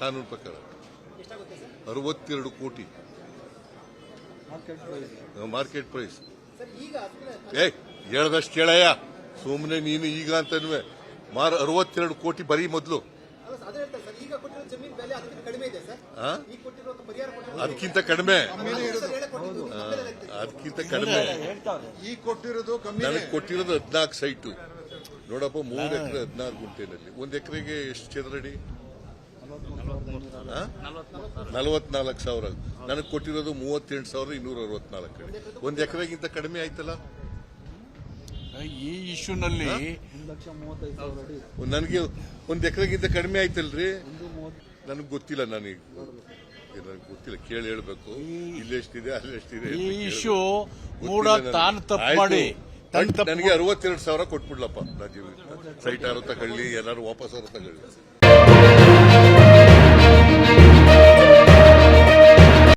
ಕಾನೂನು ಪ್ರಕಾರ ಅರವತ್ತೆರಡು ಕೋಟಿ. Market price. ಏ ಹೇಳ್ದಷ್ಟು ಕೇಳಯ್ಯ. ಸುಮ್ಮನೆ ನೀನು ಈಗ ಅಂತನ್ವೆ ಮಾರ್ ಅರವತ್ತೆರಡು ಕೋಟಿ ಬರೀ ಮೊದಲು. ಅದಕ್ಕಿಂತ ಕಡಿಮೆ. ಅದಕ್ಕಿಂತ ಕಡಿಮೆ. ನನಗೆ ಕೊಟ್ಟಿರೋದು ಹದಿನಾಲ್ಕು ಸೈಟು. ನೋಡಪ್ಪ ಮೂರು ಎಕರೆ ಹದಿನಾರು ಗುಂಟೆನಲ್ಲಿ. ಒಂದು ಎಕರೆಗೆ ಎಷ್ಟು ಚದರಡಿ ನಲವತ್ನಾಲ್ಕು ಸಾವಿರ. ನನಗೆ ಕೊಟ್ಟಿರೋದು ಮೂವತ್ತೆಂಟು ಸಾವಿರದ ಇನ್ನೂರ ಅರವತ್ನಾಲ್ಕು. ಒಂದು ಎಕರೆಗಿಂತ ಕಡಿಮೆ ಆಯ್ತಲ್ಲ? ಈ ಇಶ್ಯೂನಲ್ಲಿ ನನಗೆ ಒಂದು ಎಕರೆಗಿಂತ ಕಡಿಮೆ ಆಯ್ತಲ್ರಿ? ನನಗೆ ಗೊತ್ತಿಲ್ಲ ನನಗೆ. ನನಗೆ ಗೊತ್ತಿಲ್ಲ ಕೇಳಿ ಹೇಳ್ಬೇಕು. ಇಲ್ಲೆಷ್ಟಿದೆ ಅಲ್ಲೆಷ್ಟಿದೆ ಈ ಎಷ್ಟಿದೆ ಇಶ್ಯೂ ಕೂಡ ತಾನು ನನಗೆ. ತಪ್ಪು ಮಾಡಿ ನನಗೆ ಅರವತ್ತೆರಡು ಸಾವಿರ ಕೊಟ್ಬಿಡ್ಲಪ್ಪ. ರಾಜೀವ್ ಸೈಟ್ ಯಾರು ತಗೊಳ್ಳಿ ಎಲ್ಲಾರು ವಾಪಸ್ ಅವರು ತಗೊಳ್ಳಿ.